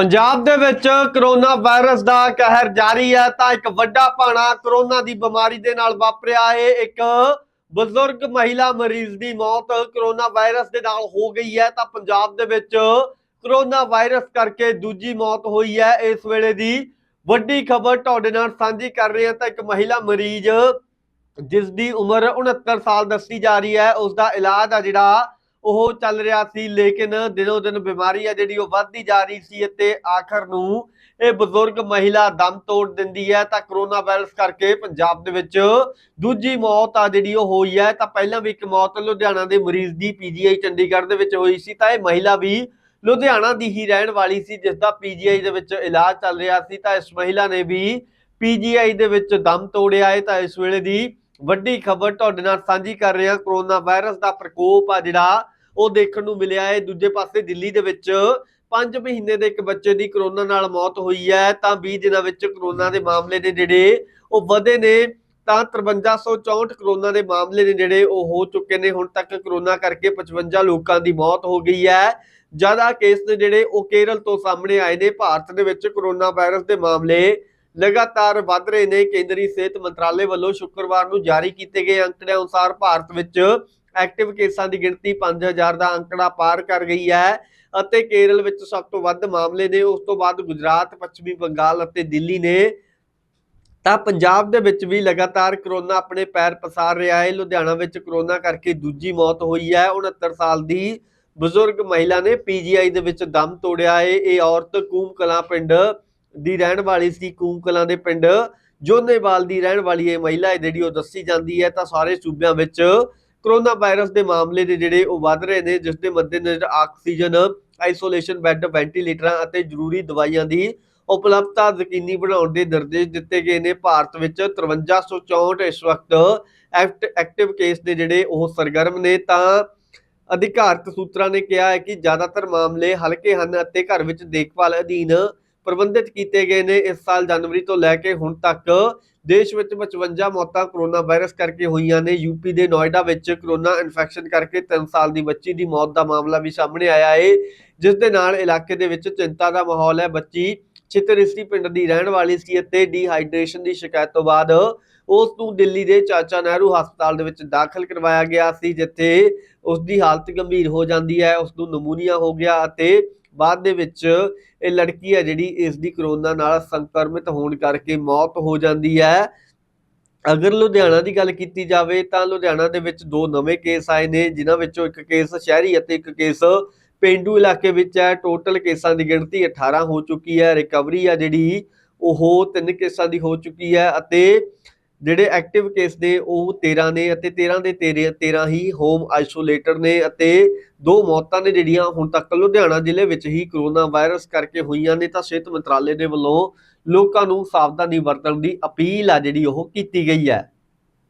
ਪੰਜਾਬ ਦੇ ਵਿੱਚ corona virus ਦਾ ਕਹਿਰ ਜਾਰੀ ਹੈ ਤਾਂ ਇੱਕ ਵੱਡਾ ਭਾਣਾ ਕਰੋਨਾ ਦੀ ਬਿਮਾਰੀ ਦੇ ਨਾਲ ਵਾਪਰਿਆ ਹੈ। ਇੱਕ ਬਜ਼ੁਰਗ ਮਹਿਲਾ ਮਰੀਜ਼ ਦੀ ਮੌਤ ਕਰੋਨਾ ਵਾਇਰਸ ਦੇ ਨਾਲ ਹੋ ਗਈ ਹੈ ਤਾਂ ਪੰਜਾਬ ਦੇ ਵਿੱਚ ਕਰੋਨਾ ਵਾਇਰਸ ਕਰਕੇ ਦੂਜੀ ਮੌਤ ਹੋਈ ਹੈ। ਇਸ ਵੇਲੇ ਦੀ ਵੱਡੀ ਖਬਰ ਤੁਹਾਡੇ ਨਾਲ ਸਾਂਝੀ ਕਰ ਰਹੇ ਹਾਂ ਤਾਂ ਇੱਕ ਮਹਿਲਾ ਮਰੀਜ਼ ਜਿਸ ਦੀ ਉਮਰ 69 ਸਾਲ ਦੱਸੀ ਜਾ ਰਹੀ ਹੈ ਉਸ ਦਾ ਇਲਾਜ ਆ ਜਿਹੜਾ ਉਹ ਚੱਲ ਰਿਹਾ ਸੀ, ਲੇਕਿਨ ਦਿਨੋ ਦਿਨ ਬਿਮਾਰੀ ਆ ਜਿਹੜੀ ਉਹ ਵੱਧਦੀ ਜਾ ਰਹੀ ਸੀ ਅਤੇ ਆਖਰ ਨੂੰ ਇਹ ਬਜ਼ੁਰਗ ਮਹਿਲਾ ਦਮ ਤੋੜ ਦਿੰਦੀ ਹੈ। ਤਾਂ ਕਰੋਨਾ ਵਾਇਰਸ ਕਰਕੇ ਪੰਜਾਬ ਦੇ ਵਿੱਚ ਦੂਜੀ ਮੌਤ ਆ ਜਿਹੜੀ ਉਹ ਹੋਈ ਹੈ। ਤਾਂ ਪਹਿਲਾਂ ਵੀ ਇੱਕ ਮੌਤ ਲੁਧਿਆਣਾ ਦੇ ਮਰੀਜ਼ ਦੀ ਪੀਜੀਆਈ ਚੰਡੀਗੜ੍ਹ ਦੇ ਵਿੱਚ ਹੋਈ ਸੀ। ਤਾਂ ਇਹ ਮਹਿਲਾ ਵੀ ਲੁਧਿਆਣਾ ਦੀ ਹੀ ਰਹਿਣ ਵਾਲੀ ਸੀ, ਜਿਸ ਦਾ ਪੀਜੀਆਈ ਦੇ ਵਿੱਚ ਇਲਾਜ ਚੱਲ ਰਿਹਾ ਸੀ। ਤਾਂ ਇਸ ਮਹਿਲਾ ਨੇ ਵੀ ਪੀਜੀਆਈ ਦੇ ਵਿੱਚ ਦਮ ਤੋੜਿਆ ਹੈ। ਤਾਂ ਇਸ ਵੇਲੇ ਦੀ ਵੱਡੀ ਖਬਰ ਤੁਹਾਡੇ ਨਾਲ ਸਾਂਝੀ ਕਰ ਰਿਹਾ, ਕਰੋਨਾ ਵਾਇਰਸ ਦਾ ਪ੍ਰਕੋਪ ਆ ਜਿਹੜਾ ਉਹ ਦੇਖਣ ਨੂੰ ਮਿਲਿਆ ਹੈ। ਦੂਜੇ ਪਾਸੇ ਦਿੱਲੀ ਦੇ ਵਿੱਚ 5 ਮਹੀਨੇ ਦੇ ਇੱਕ ਬੱਚੇ ਦੀ ਕਰੋਨਾ ਨਾਲ ਮੌਤ ਹੋਈ ਹੈ। ਤਾਂ 20 ਦਿਨਾਂ ਵਿੱਚ ਕਰੋਨਾ ਦੇ ਮਾਮਲੇ ਨੇ ਜਿਹੜੇ ਉਹ ਵਧੇ ਨੇ। ਤਾਂ 5364 ਕਰੋਨਾ ਦੇ ਮਾਮਲੇ ਨੇ ਜਿਹੜੇ ਉਹ ਹੋ ਚੁੱਕੇ ਨੇ। ਹੁਣ ਤੱਕ ਕਰੋਨਾ ਕਰਕੇ 55 ਲੋਕਾਂ ਦੀ ਮੌਤ ਹੋ ਗਈ ਹੈ। ਜ਼ਿਆਦਾ ਕੇਸ ਨੇ ਜਿਹੜੇ ਉਹ ਕੇਰਲ ਤੋਂ ਸਾਹਮਣੇ ਆਏ ਨੇ। ਭਾਰਤ ਦੇ ਵਿੱਚ ਕਰੋਨਾ ਵਾਇਰਸ ਦੇ ਮਾਮਲੇ ਲਗਾਤਾਰ ਵੱਧ ਰਹੇ ਨੇ। ਕੇਂਦਰੀ ਸਿਹਤ ਮੰਤਰਾਲੇ ਵੱਲੋਂ ਸ਼ੁੱਕਰਵਾਰ ਨੂੰ ਜਾਰੀ ਕੀਤੇ ਗਏ ਅੰਕੜਿਆਂ ਅਨੁਸਾਰ ਭਾਰਤ ਵਿੱਚ ਐਕਟਿਵ ਕੇਸਾਂ ਦੀ ਗਿਣਤੀ 5000 ਦਾ ਅੰਕੜਾ ਪਾਰ ਕਰ ਗਈ ਹੈ ਅਤੇ ਕੇਰਲ ਵਿੱਚ ਸਭ ਤੋਂ ਵੱਧ ਮਾਮਲੇ ਨੇ, ਉਸ ਤੋਂ ਬਾਅਦ ਗੁਜਰਾਤ, ਪੱਛਮੀ ਬੰਗਾਲ ਅਤੇ ਦਿੱਲੀ ਨੇ। ਤਾਂ ਪੰਜਾਬ ਦੇ ਵਿੱਚ ਵੀ ਲਗਾਤਾਰ ਕਰੋਨਾ ਆਪਣੇ ਪੈਰ ਪਸਾਰ ਰਿਹਾ ਹੈ। ਲੁਧਿਆਣਾ ਵਿੱਚ ਕਰੋਨਾ ਕਰਕੇ ਦੂਜੀ ਮੌਤ ਹੋਈ ਹੈ। 69 ਸਾਲ ਦੀ ਬਜ਼ੁਰਗ ਮਹਿਲਾ ਨੇ ਪੀਜੀਆਈ ਦੇ ਵਿੱਚ ਦਮ ਤੋੜਿਆ ਹੈ। ਇਹ ਔਰਤ ਕੂਮ ਕਲਾਂ ਪਿੰਡ ਦੀ ਰਹਿਣ ਵਾਲੀ ਸੀ। ਕੂਮ ਕਲਾਂ ਦੇ ਪਿੰਡ ਜੋਨੇਵਾਲ ਦੀ ਰਹਿਣ ਵਾਲੀ ਇਹ ਮਹਿਲਾ ਹੈ, ਜਿਹੜੀ ਉਹ ਦੱਸੀ ਜਾਂਦੀ ਹੈ। ਤਾਂ ਸਾਰੇ ਸੂਬਿਆਂ ਵਿੱਚ ਕਰੋਨਾ ਵਾਇਰਸ ਦੇ ਮਾਮਲੇ ਦੇ ਜਿਹੜੇ ਉਹ ਵੱਧ ਰਹੇ ਨੇ, ਜਿਸ ਦੇ ਮੱਦੇਨਜ਼ਰ ਆਕਸੀਜਨ, ਆਈਸੋਲੇਸ਼ਨ ਬੈੱਡ, ਵੈਂਟੀਲੇਟਰਾਂ ਅਤੇ ਜ਼ਰੂਰੀ ਦਵਾਈਆਂ ਦੀ ਉਪਲਬਧਤਾ ਯਕੀਨੀ ਬਣਾਉਣ ਦੇ ਨਿਰਦੇਸ਼ ਦਿੱਤੇ ਗਏ ਨੇ। ਭਾਰਤ ਵਿੱਚ 5364 ਇਸ ਵਕਤ ਐਕਟ- ਐਕਟਿਵ ਕੇਸ ਦੇ ਜਿਹੜੇ ਉਹ ਸਰਗਰਮ ਨੇ, ਤਾਂ ਅਧਿਕਾਰਤ ਸੂਤਰਾਂ ਨੇ ਕਿਹਾ ਹੈ ਕਿ ਜ਼ਿਆਦਾਤਰ ਮਾਮਲੇ ਹਲਕੇ ਹਨ ਅਤੇ ਘਰ ਵਿੱਚ ਦੇਖਭਾਲ ਅਧੀਨ ਪ੍ਰਬੰਧਿਤ ਕੀਤੇ ਗਏ ਨੇ ਇਸ ਸਾਲ ਜਨਵਰੀ ਤੋਂ ਲੈ ਕੇ ਹੁਣ ਤੱਕ। ਦੇਸ਼ ਵਿੱਚ 55 ਮੌਤਾਂ ਕਰੋਨਾ ਵਾਇਰਸ ਕਰਕੇ ਹੋਈਆਂ ਨੇ। ਯੂਪੀ ਦੇ ਨੋਇਡਾ ਵਿੱਚ ਕਰੋਨਾ ਇਨਫੈਕਸ਼ਨ ਕਰਕੇ 3 ਸਾਲ ਦੀ ਬੱਚੀ ਦੀ ਮੌਤ ਦਾ ਮਾਮਲਾ ਵੀ ਸਾਹਮਣੇ ਆਇਆ ਏ। ਜਿਸ ਦੇ ਨਾਲ ਇਲਾਕੇ ਦੇ ਵਿੱਚ ਚਿੰਤਾ ਦਾ ਮਾਹੌਲ ਹੈ। ਬੱਚੀ ਚਿਤਰਿਸਤੀ ਪਿੰਡ ਦੀ ਰਹਿਣ ਵਾਲੀ ਸੀ ਅਤੇ ਡੀਹਾਈਡਰੇਸ਼ਨ ਦੀ ਸ਼ਿਕਾਇਤ ਤੋਂ ਬਾਅਦ ਉਸ ਨੂੰ ਦਿੱਲੀ ਦੇ ਚਾਚਾ ਨਹਿਰੂ ਹਸਪਤਾਲ ਦੇ ਵਿੱਚ ਦਾਖਲ ਕਰਵਾਇਆ ਗਿਆ ਸੀ, ਜਿੱਥੇ ਉਸ ਦੀ ਹਾਲਤ ਗੰਭੀਰ ਹੋ ਜਾਂਦੀ ਹੈ। ਉਸ ਨੂੰ ਨਮੂਨੀਆ ਹੋ ਗਿਆ ਅਤੇ ਬਾਅਦ ਦੇ ਵਿੱਚ ਇਹ ਲੜਕੀ ਹੈ ਜਿਹੜੀ ਇਸ ਦੀ ਕਰੋਨਾ ਨਾਲ ਸੰਕਰਮਿਤ ਹੋਣ ਕਰਕੇ ਮੌਤ ਹੋ ਜਾਂਦੀ ਹੈ। ਅਗਰ ਲੁਧਿਆਣਾ ਦੀ ਗੱਲ ਕੀਤੀ ਜਾਵੇ ਤਾਂ ਲੁਧਿਆਣਾ ਦੇ ਵਿੱਚ ਦੋ ਨਵੇਂ ਕੇਸ ਆਏ ਨੇ, ਜਿਨ੍ਹਾਂ ਵਿੱਚੋਂ ਇੱਕ ਕੇਸ ਸ਼ਹਿਰੀ ਅਤੇ ਇੱਕ ਕੇਸ ਪਿੰਡੂ ਇਲਾਕੇ ਵਿੱਚ ਹੈ। ਟੋਟਲ ਕੇਸਾਂ ਦੀ ਗਿਣਤੀ 18 ਹੋ ਚੁੱਕੀ ਹੈ ਰਿਕਵਰੀ ਆ ਜਿਹੜੀ ਉਹ ਤਿੰਨ ਕੇਸਾਂ ਦੀ ਹੋ ਚੁੱਕੀ ਹੈ ਅਤੇ ਜਿਹੜੇ ਐਕਟਿਵ ਕੇਸ ਨੇ, ਉਹ 13 ਨੇ ਅਤੇ 13 ਦੇ 13 13 ਹੀ ਹੋਮ ਆਈਸੋਲੇਟਰ ਨੇ ਅਤੇ ਦੋ ਮੌਤਾਂ ਨੇ ਜਿਹੜੀਆਂ ਹੁਣ ਤੱਕ ਲੁਧਿਆਣਾ ਜ਼ਿਲ੍ਹੇ ਵਿੱਚ ਹੀ ਕਰੋਨਾ ਵਾਇਰਸ ਕਰਕੇ ਹੋਈਆਂ ਨੇ, ਤਾਂ ਸਿਹਤ ਮੰਤਰਾਲੇ ਦੇ ਵੱਲੋਂ ਲੋਕਾਂ ਨੂੰ ਸਾਵਧਾਨੀ ਵਰਤਣ ਦੀ ਅਪੀਲ ਆ ਜਿਹੜੀ ਉਹ ਕੀਤੀ ਗਈ ਹੈ।